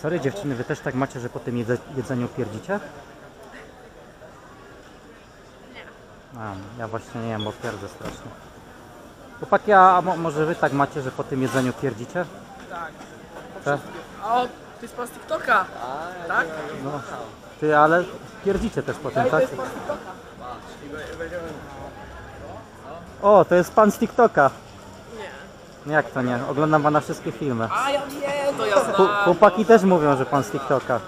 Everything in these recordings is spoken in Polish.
Sorry dziewczyny, wy też tak macie, że po tym jedze, jedzeniu pierdzicie? Nie. A, ja właśnie nie wiem, bo pierdzę strasznie. Chłopaki, a mo, może wy tak macie, że po tym jedzeniu pierdzicie? Tak. Tak? O, ty z pan z TikToka. Tak? No. Ty, ale pierdzicie też po tym, Ej, to tak? jest. O, to jest pan z TikToka. Jak to nie? Oglądam pana wszystkie filmy. A ja wiem, to ja Chł- znam. Chłopaki też mówią, że pan z TikToka.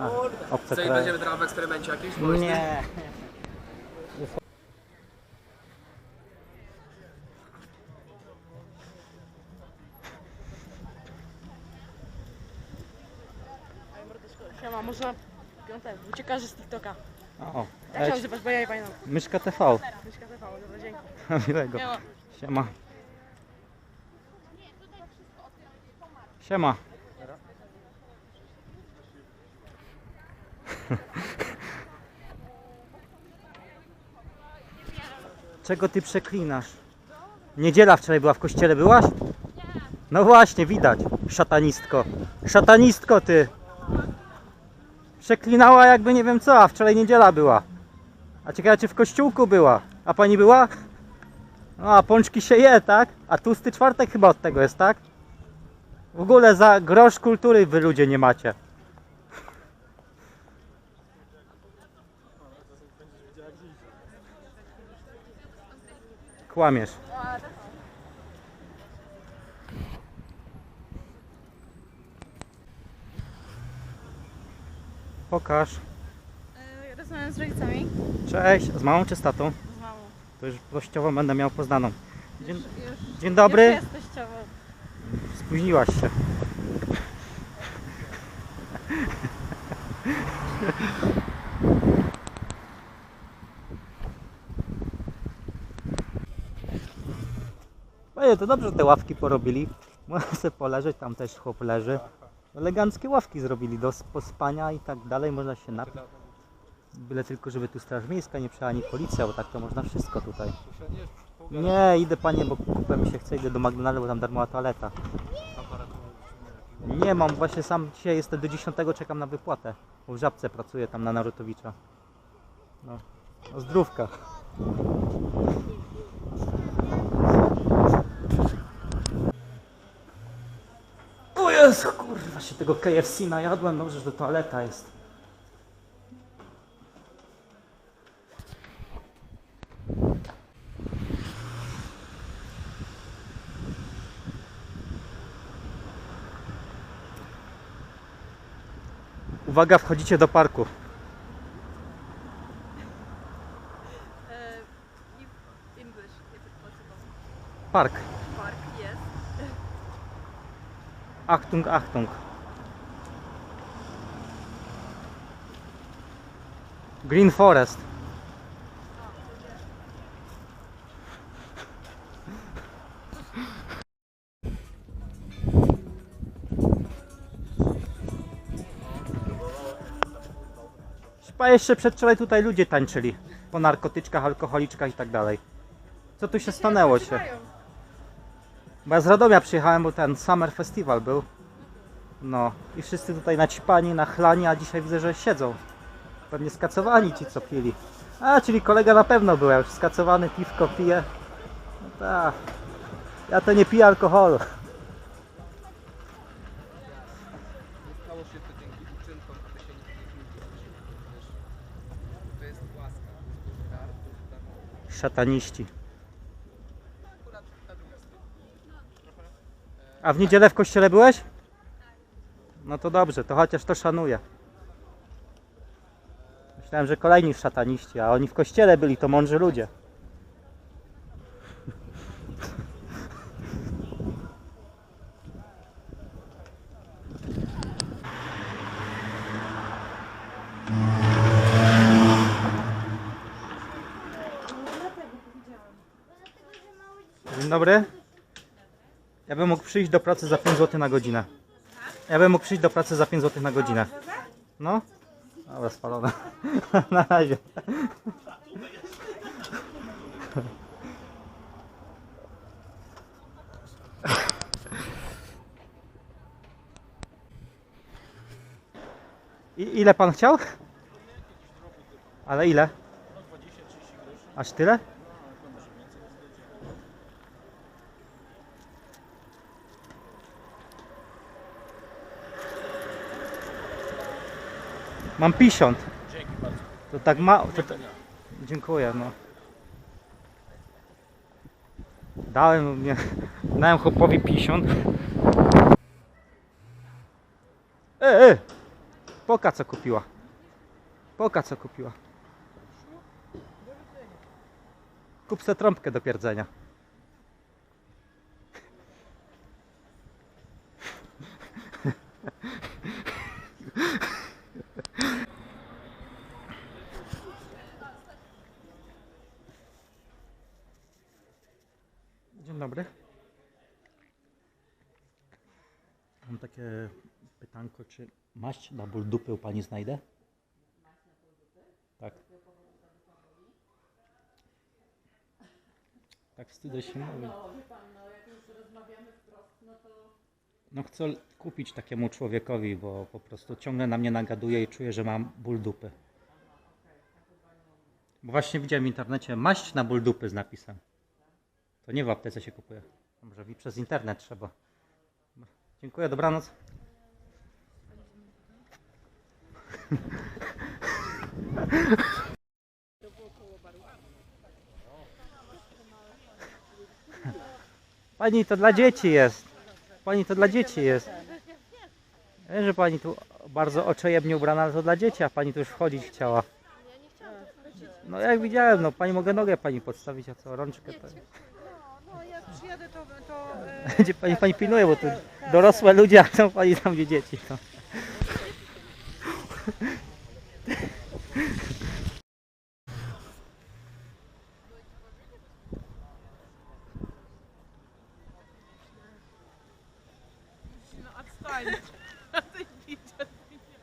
A, obce Co i kraje. będziemy teraz w eksperymencie jakimś? Nie. Siema, można piątek, uciekasz z TikToka. O, Jak się ej, nazywasz, bo ja nie pamiętam. myszka TV. Myszka TV, dobra, dzięki. Miłego. Siema. Siema. Siema. Czego ty przeklinasz? Niedziela wczoraj była w kościele, byłaś? No właśnie, widać. Szatanistko. Szatanistko ty. Przeklinała jakby nie wiem co, a wczoraj niedziela była. A ciekawe czy w kościółku była. A pani była? No, a pączki się je, tak? A tłusty czwartek chyba od tego jest, tak? W ogóle za grosz kultury wy ludzie nie macie. Kłamiesz. Pokaż. Yy, rozmawiam z rodzicami. Cześć. Z mamą czy z tatą? Z mamą. To już właściwowo będę miał poznaną. Dzień, Już, dzień dobry. Już jesteś. Spóźniłaś się. Panie, to dobrze te ławki porobili. Można sobie poleżeć, tam też chłop leży. Eleganckie ławki zrobili do pospania i tak dalej, można się napić. Byle tylko, żeby tu straż miejska nie przyjechała, ani policja, bo tak to można wszystko tutaj. Nie, idę panie, bo kupę mi się chce, idę do McDonalda, bo tam darmowa toaleta. Nie mam, właśnie sam dzisiaj jestem do 10, czekam na wypłatę. Bo w Żabce pracuję tam na Narutowicza. No, no zdrówka. O kurwa, się tego KFC najadłem, dobrze, że to toaleta jest. Uwaga, wchodzicie do parku. English, if it's possible. Park. Park, yes. Achtung, Achtung. Green Forest. Chyba jeszcze przedwczoraj tutaj ludzie tańczyli. Po narkotyczkach, alkoholiczkach i tak dalej. Co tu się stanęło się? Bo ja z Radomia przyjechałem, bo ten Summer Festival był. No i wszyscy tutaj naćpani, nachlani, a dzisiaj widzę, że siedzą. Pewnie skacowani ci, co pili. A, czyli kolega na pewno był, ja już skacowany, piwko pije. No tak. Ja to nie piję alkoholu. Stało się to dzięki uczynkom, które się nikt nie lubi. To jest łaska. To jest dar, to jest dar. Szataniści. A w niedzielę w kościele byłeś? No to dobrze, to chociaż to szanuję. Myślałem, że kolejni szataniści, a oni w kościele byli, to mądrzy ludzie. Dzień dobry. Ja bym mógł przyjść do pracy za 5 zł na godzinę. Ja bym mógł przyjść do pracy za 5 zł na godzinę. No? Dobra, spalone. na razie. I, ile pan chciał? Ale ile? Aż tyle? Mam 50. Dzięki bardzo. To tak mało. To, dziękuję, no. Dałem, nie, dałem chłopowi 50. E, e! Poka co kupiła. Poka co kupiła. Kup trąbkę do pierdzenia. Dzień dobry. Mam takie pytanko, czy maść na ból dupy u Pani znajdę? Tak. Tak wstydzę się mówić. No chcę kupić takiemu człowiekowi, bo po prostu ciągle na mnie nagaduje i czuję, że mam ból dupy. Bo właśnie widziałem w internecie maść na ból dupy z napisem. To nie w aptece się kupuje. Może i przez internet trzeba. Dziękuję, dobranoc. Pani to dla dzieci jest. Pani to dla dzieci jest. Wiem, że pani tu bardzo oczojebnie ubrana, ale to dla dzieci, a pani tu już wchodzić chciała. No jak widziałem, no pani mogę nogę pani podstawić, a co rączkę to. Jak to... to Gdzie pani, pani pilnuje, bo tu dorosłe ludzie, a są pani tam gdzie dzieci. To. No отстань. Отойдите от меня.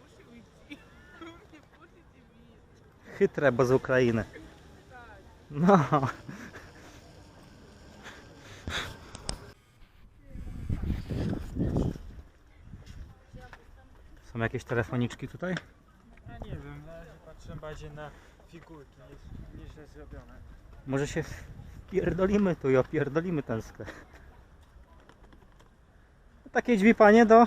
Можете уйти? Вы мне портите вид. Chytre, bo z Ukrainy. No. Są jakieś telefoniczki tutaj? Ja nie wiem, na razie patrzę bardziej na figurki niż, niż jest zrobione. Może się wpierdolimy tu i opierdolimy ten sklep. Takie drzwi, panie, do...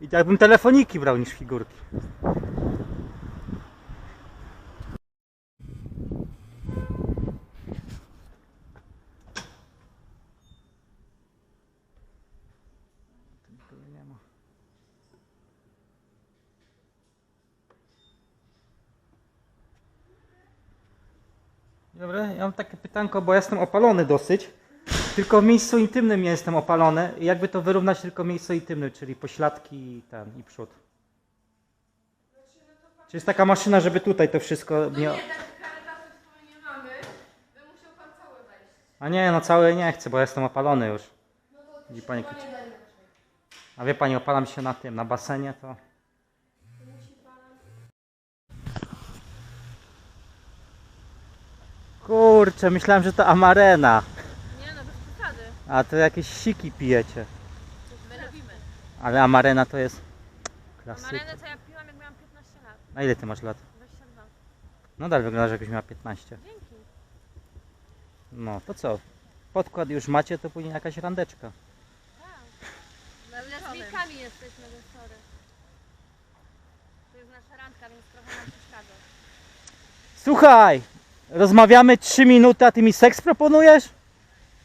I jakbym telefoniki brał niż figurki. Tu nikogo nie ma. Dobra, ja mam takie pytanko, bo ja jestem opalony dosyć. Tylko w miejscu intymnym nie jestem opalony. Jakby to wyrównać tylko miejsce intymne, czyli pośladki i ten i przód. Czy jest taka maszyna, żeby tutaj to wszystko nie... Karytasy swoje nie mamy. By musiał pan cały wejść. A nie, no całe nie chcę, bo ja jestem opalony już. Widzi pani, jakie- A wie pani, opalam się na tym, na basenie, to... Kurczę, myślałem, że to amarena. Nie no, bez przesady. A to jakieś siki pijecie. My lubimy. Ale amarena to jest klasyka. Marenę to ja piłam jak miałam 15 lat. Na ile ty masz lat? 22. Nadal wyglądasz jakbyś miała 15. Dzięki. No, to co? Podkład już macie, to później jakaś randeczka. Lesbijkami jesteśmy, więc sorry. To jest nasza randka, więc trochę nam przeszkadza. Słuchaj! Rozmawiamy 3 minuty, a ty mi seks proponujesz?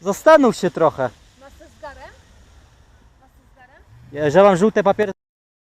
Zastanów się trochę. Masz to z garem? Masz to z garem? Ja, że mam żółte papiery.